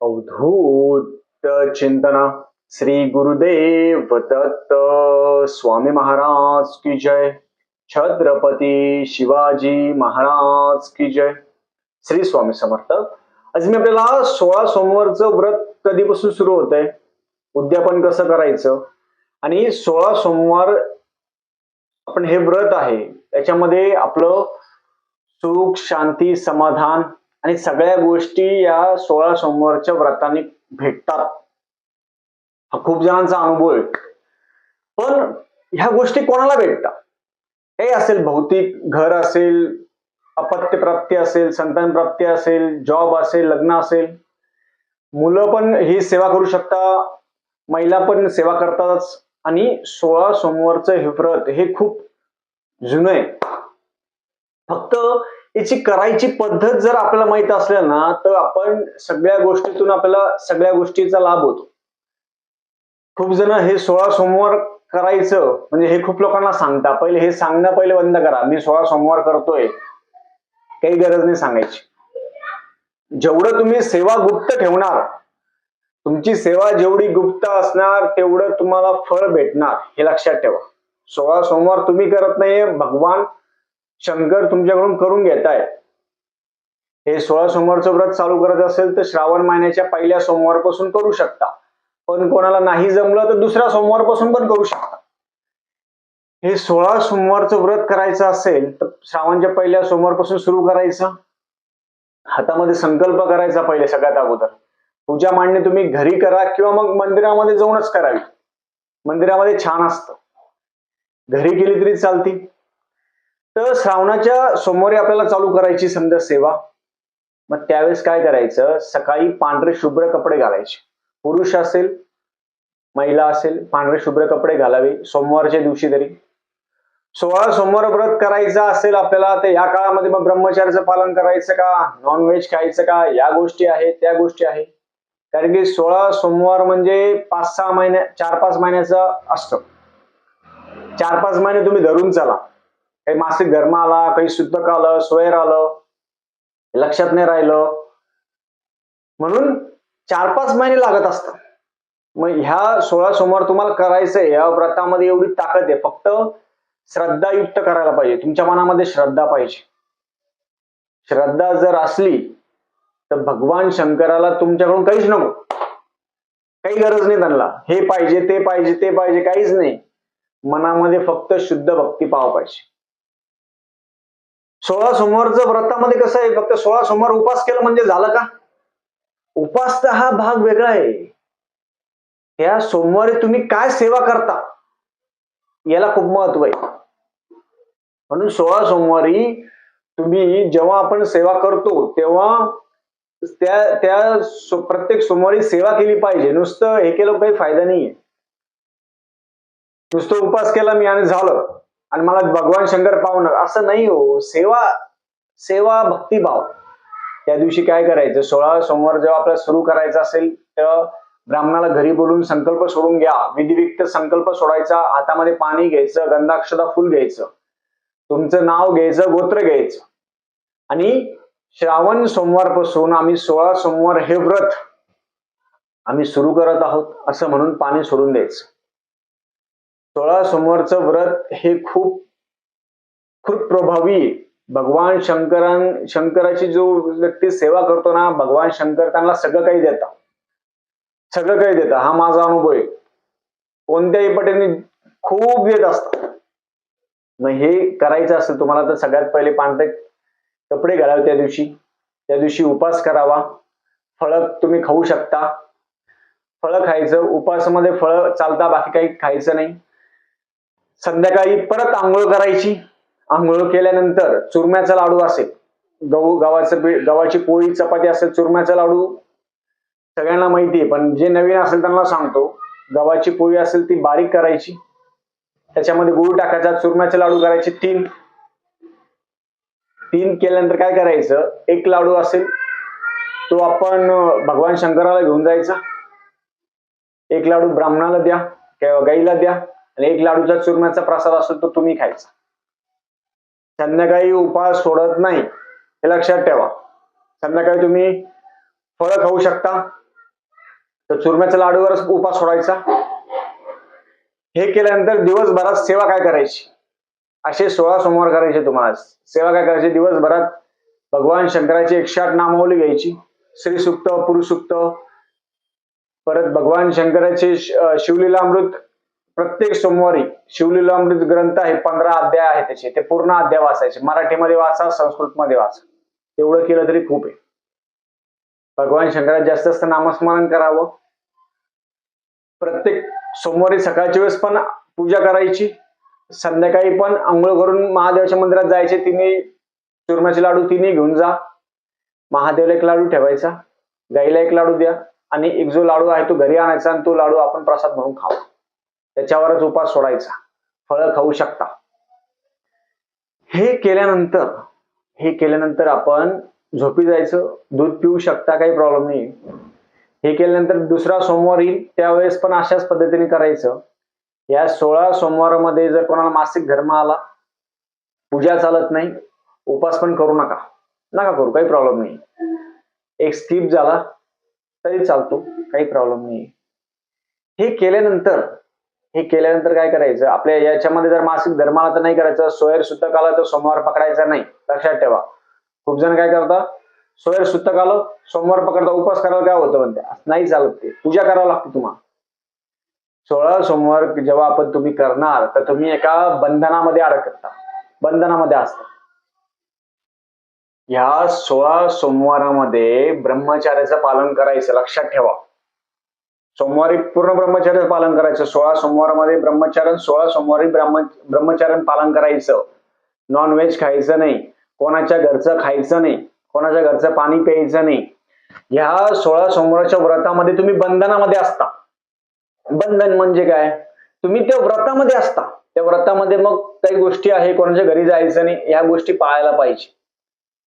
अवधूत चिंतना। श्री गुरुदेव दत्त स्वामी महाराज की जय। छत्रपती शिवाजी महाराज की जय। श्री स्वामी समर्थ। आज मी आपल्याला सोळा सोमवारचं व्रत कधीपासून सुरू होत आहे उद्यापन कसं करायचं? आणि सोळा सोमवार आपण हे व्रत आहे त्याच्यामध्ये आपलं सुख शांती समाधान आणि सगळ्या गोष्टी या सोळा सोमवारच्या व्रताने भेटतात. हा खूप जणांचा अनुभव आहे. पण ह्या गोष्टी कोणाला भेटतात? हे असेल भौतिक घर असेल अपत्य प्राप्ती असेल संतान प्राप्ती असेल जॉब असेल लग्न असेल. मुलं पण ही सेवा करू शकता महिला पण सेवा करतातच. आणि सोळा सोमवारचं हे व्रत हे खूप जुनं आहे. फक्त याची करायची पद्धत जर आपल्याला माहीत असल्या ना तर आपण सगळ्या गोष्टीतून आपल्याला सगळ्या गोष्टीचा लाभ होतो. खूप जण हे सोळा सोमवार करायचं म्हणजे हे खूप लोकांना सांगता. पहिले हे सांगणं पहिले बंद करा. मी सोळा सोमवार करतोय. काही गरज नाही सांगायची. जेवढं तुम्ही सेवा गुप्त ठेवणार तुमची सेवा जेवढी गुप्त असणार तेवढं तुम्हाला फळ भेटणार हे लक्षात ठेवा. सोळा सोमवार तुम्ही करत नाहीये भगवान शंकर तुमच्याकडून करून घेताय. हे सोळा सोमवारचं व्रत चालू करत असेल तर श्रावण महिन्याच्या पहिल्या सोमवारपासून करू शकता. पण कोणाला नाही जमलं तर दुसऱ्या सोमवारपासून पण करू शकता. हे सोळा सोमवारचं व्रत करायचं असेल तर श्रावणच्या पहिल्या सोमवारपासून सुरू करायचं. हातामध्ये संकल्प करायचा पहिले सगळ्यात अगोदर. पूजा मांडणी तुम्ही घरी करा किंवा मग मंदिरामध्ये जाऊनच करावी. मंदिरामध्ये छान असतं. घरी केली तरी चालती. तर श्रावणाच्या सोमवारी आपल्याला चालू करायची समजा सेवा. मग त्यावेळेस काय करायचं? सकाळी पांढरे शुभ्र कपडे घालायचे. पुरुष असेल महिला असेल पांढरे शुभ्र कपडे घालावे. सोमवारच्या दिवशी तरी. सोळा सोमवार व्रत करायचं असेल आपल्याला तर या काळामध्ये मग ब्रह्मचार्याचं पालन करायचं का? नॉनव्हेज खायचं का? या गोष्टी आहेत त्या गोष्टी आहेत. कारण की सोळा सोमवार म्हणजे पाच सहा महिन्या चार पाच महिन्याचा असतं. चार पाच महिने तुम्ही धरून चला. काही मासिक धर्म आला काही शुद्धक आलं सोयर आलं लक्षात नाही राहिलं. म्हणून चार पाच महिने लागत असतात. मग ह्या सोळा सोमवार तुम्हाला करायचंय या व्रतामध्ये एवढी ताकद आहे. फक्त श्रद्धायुक्त करायला पाहिजे. तुमच्या मनामध्ये श्रद्धा पाहिजे. श्रद्धा जर असली तर भगवान शंकराला तुमच्याकडून काहीच नको. काही गरज नाही त्यांना. हे पाहिजे ते पाहिजे ते पाहिजे काहीच नाही. मनामध्ये फक्त शुद्ध भक्ती पाव पाहिजे. सोळा सोमवारचं व्रतामध्ये कसं आहे? फक्त सोळा सोमवार उपास केलं म्हणजे झालं का? उपासचा हा भाग वेगळा आहे. या सोमवारी तुम्ही काय सेवा करता? याला खूप महत्त्व आहे. म्हणून सोळा सोमवारी तुम्ही जेव्हा आपण सेवा करतो तेव्हा त्या त्या प्रत्येक सोमवारी सेवा केली पाहिजे. नुसतं हे केलं काही फायदा नाहीये. नुसतं उपास केला मी आणि झालं. आणि मला भगवान शंकर पावणार. असं नाही हो. सेवा सेवा भक्तिभाव त्या दिवशी काय करायचं? सोळा सोमवार जेव्हा आपल्याला सुरू करायचं असेल तेव्हा ब्राह्मणाला घरी बोलून संकल्प सोडून घ्या. विधिविक्त संकल्प सोडायचा. हातामध्ये पाणी घ्यायचं गंधाक्षदा फुल घ्यायचं. तुमचं नाव घ्यायचं गोत्र घ्यायचं. आणि श्रावण सोमवारपासून आम्ही सोळा सोमवार हे व्रत आम्ही सुरू करत आहोत असं म्हणून पाणी सोडून द्यायचं. सोळा सोमवारचं व्रत हे खूप खूप प्रभावी. आहे. भगवान शंकरां शंकराची जो व्यक्ती सेवा करतो ना भगवान शंकर त्यांना सगळं काही देता सगळं काही देता हा माझा अनुभव आहे. कोणत्याही पटीने खूप देत असतात. मग हे करायचं असेल तुम्हाला तर सगळ्यात पहिले पांढरे कपडे घालावे त्या दिवशी. त्या दिवशी उपास करावा. फळं तुम्ही खाऊ शकता. फळं खायचं. उपासामध्ये फळं चालता बाकी काही खायचं नाही. संध्याकाळी परत आंघोळ करायची. आंघोळ केल्यानंतर चुरम्याचा लाडू असेल. गहू गव्हाचं पीठ गव्हाची पोळी चपाती असेल चुरम्याचा लाडू. सगळ्यांना माहिती आहे पण जे नवीन असेल त्यांना सांगतो. गव्हाची पोळी असेल ती बारीक करायची. त्याच्यामध्ये गुळ टाकायचा चुरम्याचे लाडू करायचे तीन. तीन केल्यानंतर काय करायचं? एक लाडू असेल तो आपण भगवान शंकराला घेऊन जायचा. एक लाडू ब्राह्मणाला द्या किंवा गाईला द्या. आणि एक लाडूचा चुरम्याचा प्रसाद असेल तो तुम्ही खायचा. संध्याकाळी उपास सोडत नाही हे लक्षात ठेवा. संध्याकाळी तुम्ही फळं खाऊ शकता. तर चुरम्याच्या लाडूवरच उपास सोडायचा. हे केल्यानंतर दिवसभरात सेवा काय करायची? असे सोळा सोमवार करायचे तुम्हाला. सेवा काय करायची? दिवसभरात भगवान शंकराची एकशे आठ नामावली घ्यायची. श्री सुक्त पुरुषसुक्त परत भगवान शंकराचे शिवलीला अं, शिवलीलामृत प्रत्येक सोमवारी शिवलीलामृत ग्रंथ आहे पंधरा अध्याय आहे त्याचे. ते पूर्ण अध्याय वाचायचे. मराठीमध्ये वाचा संस्कृतमध्ये वाचा. तेवढं केलं तरी खूप आहे. भगवान शंकरात जास्त जास्त नामस्मरण करावं. प्रत्येक सोमवारी सकाळच्या वेळेस पण पूजा करायची. संध्याकाळी पण आंघोळ करून महादेवाच्या मंदिरात जायचे. तिने चुरम्याचे लाडू तिने घेऊन जा. महादेवला एक लाडू ठेवायचा. गाईला एक लाडू द्या. आणि एक जो लाडू आहे तो घरी आणायचा आणि तो लाडू आपण प्रसाद म्हणून खावा. त्याच्यावरच उपास सोडायचा. फळं खाऊ शकता. हे केल्यानंतर हे केल्यानंतर आपण झोपी जायचं दूध पिऊ शकता काही प्रॉब्लेम नाही हे केल्यानंतर दुसरा सोमवार येईल त्यावेळेस पण अशाच पद्धतीने करायचं. या सोळा सोमवारामध्ये जर कोणाला मासिक धर्म आला पूजा चालत नाही उपास पण करू नका. नका करू काही प्रॉब्लेम नाही एक स्किप झाला तरी चालतो काही प्रॉब्लेम नाही हे केल्यानंतर हे केल्यानंतर काय करायचं? आपल्या याच्यामध्ये जर मासिक धर्माला तर नाही करायचं सोयर सुतक आलं तर सोमवार पकडायचा नाही. लक्षात ठेवा. खूप जण काय करतात? सोयर सुतक आलं सोमवार पकडता उपास करायला काय होतं म्हणते? नाही चालत ते. पूजा करावं लागते तुम्हाला. सोळा सोमवार जेव्हा आपण तुम्ही करणार तर तुम्ही एका बंधनामध्ये अडकता. बंधनामध्ये असता. ह्या सोळा सोमवारामध्ये ब्रह्मचार्याचं पालन करायचं. लक्षात ठेवा. सोमवारी पूर्ण ब्रह्मचर्य पालन करायचं. सोळा सोमवारामध्ये ब्रह्मचारण सोळा सोमवारी ब्रह्म ब्रह्मचारण पालन करायचं. नॉनव्हेज खायचं नाही. कोणाच्या घरचं खायचं नाही. कोणाच्या घरचं पाणी प्यायचं नाही. ह्या सोळा सोमवारच्या व्रतामध्ये तुम्ही बंधनामध्ये असता. बंधन म्हणजे काय? तुम्ही त्या व्रतामध्ये असता. त्या व्रतामध्ये मग काही गोष्टी आहे कोणाच्या घरी जायचं नाही या गोष्टी पाळायला पाहिजे.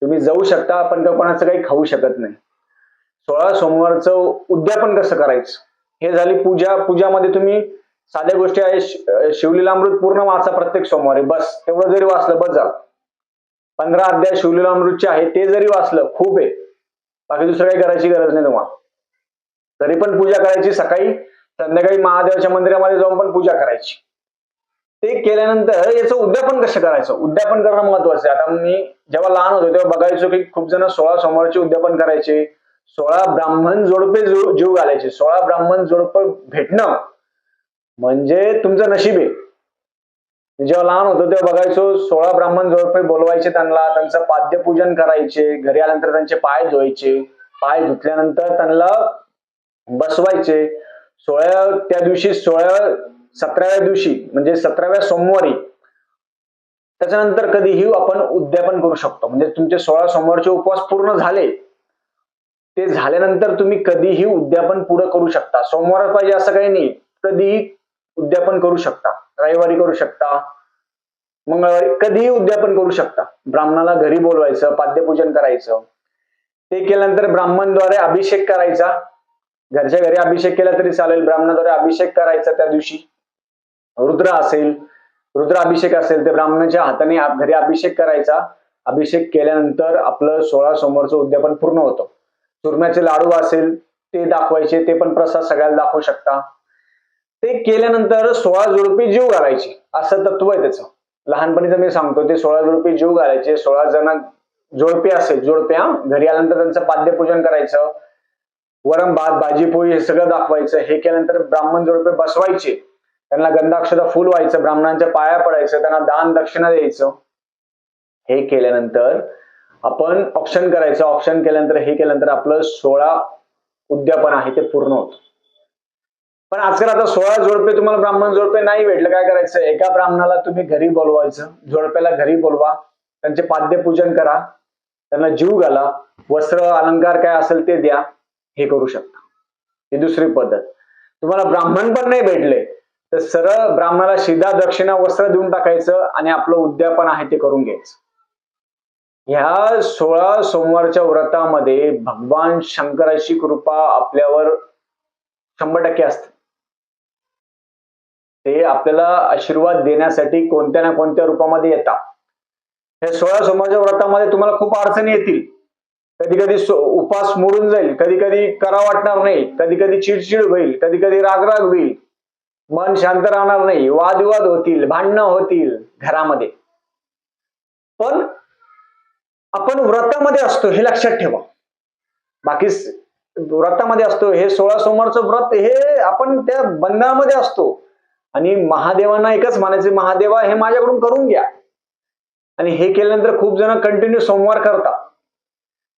तुम्ही जाऊ शकता पण का कोणाचं काही खाऊ शकत नाही. सोळा सोमवारचं उद्यापन कसं करायचं? हे झाली पूजा. पूजामध्ये तुम्ही साध्या गोष्टी आहे. शिवलीलामृत पूर्ण वाचा प्रत्येक सोमवारी. बस. तेवढं जरी वाचलं बस झालं. पंधरा अध्याय शिवलीलामृतचे आहे ते जरी वाचलं खूप आहे. बाकी दुसरं काही करायची गरज नाही तुम्हाला. तरी पण पूजा करायची सकाळी. संध्याकाळी महादेवाच्या मंदिरामध्ये जाऊन पण पूजा करायची. ते केल्यानंतर याचं उद्यापन कसं करायचं? उद्यापन करणं महत्वाचं आहे. आता मी जेव्हा लहान होतो तेव्हा बघायचो की खूप जण सोळा सोमवारचे उद्यापन करायचे. सोळा ब्राह्मण जोडपे जीव घालायचे. सोळा ब्राह्मण जोडपे भेटणं म्हणजे तुमचं नशीब आहे. जेव्हा लहान होतो तेव्हा बघायचो सोळा ब्राह्मण जोडपे बोलवायचे त्यांना त्यांचं पाद्यपूजन करायचे घरी आल्यानंतर त्यांचे पाय धुवायचे पाय धुतल्यानंतर त्यांना बसवायचे. सोळा त्या दिवशी सोळा सतराव्या दिवशी म्हणजे सतराव्या सोमवारी त्याच्यानंतर कधीही आपण उद्यापन करू शकतो. म्हणजे तुमचे सोळा सोमवारचे उपवास पूर्ण झाले ते झाल्यानंतर तुम्ही कधीही उद्यापन पुढे करू शकता. सोमवार पाहिजे असं काही नाही. कधीही उद्यापन करू शकता. रविवारी करू शकता. मंगळवारी कधीही उद्यापन करू शकता. ब्राह्मणाला घरी बोलवायचं पाद्यपूजन करायचं. ते केल्यानंतर ब्राह्मणद्वारे अभिषेक करायचा. घरच्या घरी अभिषेक केला तरी चालेल. ब्राह्मणाद्वारे अभिषेक करायचा त्या दिवशी. रुद्र असेल रुद्र अभिषेक असेल तर ब्राह्मणाच्या हाताने घरी अभिषेक करायचा. अभिषेक केल्यानंतर आपलं सोळा सोमवारचं उद्यापन पूर्ण होतं. चुरम्याचे लाडू असेल ते दाखवायचे ते पण प्रसाद सगळ्याला दाखवू शकता. ते केल्यानंतर सोळा जुडपी जीव घालायची. असं तत्व आहे त्याचं. लहानपणीचं मी सांगतो ते सोळा जुडपी जीव घालायचे. सोळा जण जोडपे असेल जोडप्या घरी आल्यानंतर त्यांचं पाद्यपूजन करायचं. वरम भात भाजी पोळी हे सगळं दाखवायचं. हे केल्यानंतर ब्राह्मण जोडपे बसवायचे. त्यांना गंधाक्षता फुल व्हायचं. ब्राह्मणांच्या पाया पडायचं. त्यांना दान दक्षिणा द्यायचं. हे केल्यानंतर आपण ऑप्शन करायचं ऑप्शन केल्यानंतर हे केल्यानंतर आपलं सोळा उद्यापन आहे ते पूर्ण होतं. पण आजकाल आता सोळा जोडपे तुम्हाला ब्राह्मण जोडपे नाही भेटलं काय करायचं? एका ब्राह्मणाला तुम्ही घरी बोलवायचं जोडप्याला घरी बोलवा त्यांचे पाद्यपूजन करा त्यांना जीव घाला वस्त्र अलंकार काय असेल ते द्या हे करू शकता. ही दुसरी पद्धत. तुम्हाला ब्राह्मण पण नाही भेटले तर सरळ ब्राह्मणाला शिधा दक्षिणा वस्त्र देऊन टाकायचं आणि आपलं उद्यापन आहे ते करून घ्यायचं. ह्या सोळा सोमवारच्या व्रतामध्ये भगवान शंकराची कृपा आपल्यावर शंभर टक्के असते. ते आपल्याला आशीर्वाद देण्यासाठी कोणत्या ना कोणत्या रूपामध्ये येतात. हे सोळा सोमवारच्या व्रतामध्ये तुम्हाला खूप अडचणी येतील. कधी कधी उपास मोडून जाईल. कधी कधी करा वाटणार नाही. कधी कधी चिडचिड होईल. कधी कधी रागराग होईल. मन शांत राहणार नाही. वादविवाद होतील. भांडणं होतील घरामध्ये. पण आपण व्रतामध्ये असतो हे लक्षात ठेवा. बाकी व्रतामध्ये असतो हे सोळा सोमवारचं व्रत हे आपण त्या बंधनामध्ये असतो. आणि महादेवांना एकच म्हणायचे महादेवा हे माझ्याकडून करून घ्या. आणि हे केल्यानंतर खूप जण कंटिन्यू सोमवार करतात.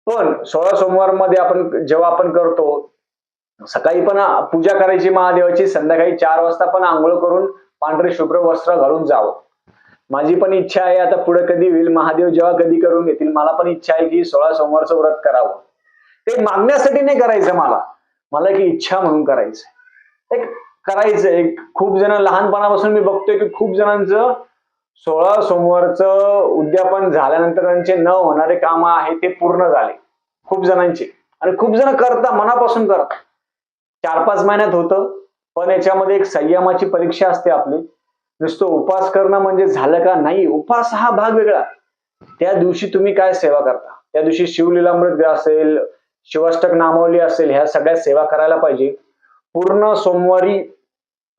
पण सोळा सोमवारमध्ये आपण जेव्हा आपण करतो सकाळी पण पूजा करायची महादेवाची संध्याकाळी चार वाजता पण आंघोळ करून पांढरे शुभ्र वस्त्र घालून जावं. माझी पण इच्छा आहे आता पुढे कधी होईल महादेव जेव्हा कधी करून घेतील मला पण इच्छा आहे की सोळा सोमवारचं व्रत करावं. ते मागण्यासाठी नाही करायचं मला. मला एक इच्छा म्हणून करायचं एक करायचं एक खूप जण लहानपणापासून मी बघतोय की खूप जणांचं सोळा सोमवारचं उद्यापन झाल्यानंतर त्यांचे न होणारे काम आहे ते पूर्ण झाले. खूप जणांचे. आणि खूप जण करता मनापासून करता. चार पाच महिन्यात होतं पण याच्यामध्ये एक संयमाची परीक्षा असते आपली. नुसतं उपास करणं म्हणजे झालं का नाही? उपास हा भाग वेगळा. त्या दिवशी तुम्ही काय सेवा करता? त्या दिवशी शिवलीलामृत असेल शिवाष्टक नामावली असेल ह्या सगळ्या सेवा करायला पाहिजे. पूर्ण सोमवारी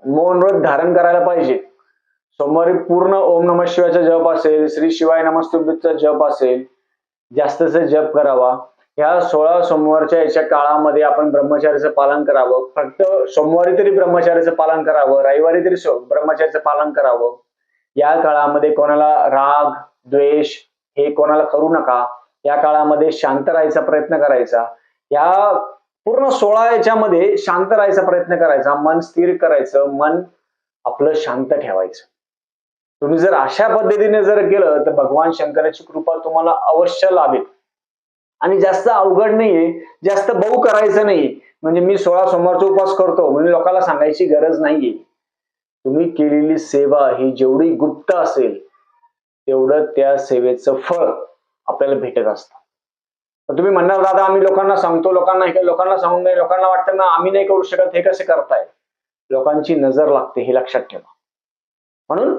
मौनव्रत धारण करायला पाहिजे. सोमवारी पूर्ण ओम नम शिवाचा जप असेल श्री शिवाय नमस्तुभचा जप असेल जास्तचा जप करावा. ह्या सोळा सोमवारच्या याच्या काळामध्ये आपण ब्रह्मचार्याचं पालन करावं. फक्त सोमवारी तरी ब्रह्मचार्याचं पालन करावं रविवारी तरी सो- ब्रह्मचार्याचं पालन करावं. या काळामध्ये कोणाला राग द्वेष हे कोणाला करू नका. या काळामध्ये शांत राहायचा प्रयत्न करायचा. या पूर्ण सोळा याच्यामध्ये शांत राहायचा प्रयत्न करायचा. मन स्थिर करायचं मन आपलं शांत ठेवायचं. तुम्ही जर अशा पद्धतीने जर केलं तर भगवान शंकराची कृपा तुम्हाला अवश्य लाभेल. आणि जास्त अवघड नाहीये जास्त बहु करायचं नाही म्हणजे मी सोळा सोमवारचा उपवास करतो म्हणजे लोकांना सांगायची गरज नाहीये. तुम्ही केलेली सेवा ही जेवढी गुप्त असेल तेवढं त्या सेवेचं फळ आपल्याला भेटत असतं. तुम्ही म्हणणार दादा आम्ही लोकांना सांगतो लोकांना हे लोकांना सांगून नाही लोकांना वाटतं ना आम्ही नाही करू शकत हे कसे करताय? लोकांची नजर लागते हे लक्षात ठेवा. म्हणून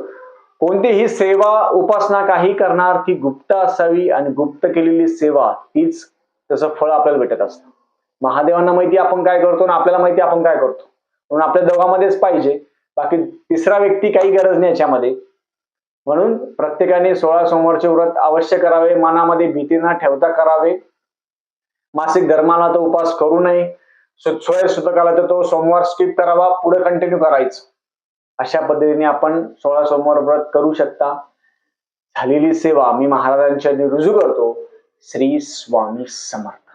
कोणतीही सेवा उपासना काही करणार ती गुप्त असावी आणि गुप्त केलेली सेवा तीच त्याचं फळ आपल्याला भेटत असतं. महादेवांना माहिती आपण काय करतो आणि आपल्याला माहिती आपण काय करतो. म्हणून आपल्या दोघांमध्येच पाहिजे. बाकी तिसरा व्यक्ती काही गरज नाही याच्यामध्ये. म्हणून प्रत्येकाने सोळा सोमवारचे व्रत अवश्य करावे मनामध्ये भीती न ठेवता करावे. मासिक धर्माला तो उपास करू नये. स्वयं सुतकाला तर तो सोमवार स्किप करावा पुढे कंटिन्यू करायचं. अशा पद्धतीने आपण सोळा सोमवार व्रत करू शकता. झालेली सेवा मी महाराजांच्या रुजू करतो. श्री स्वामी समर्थ.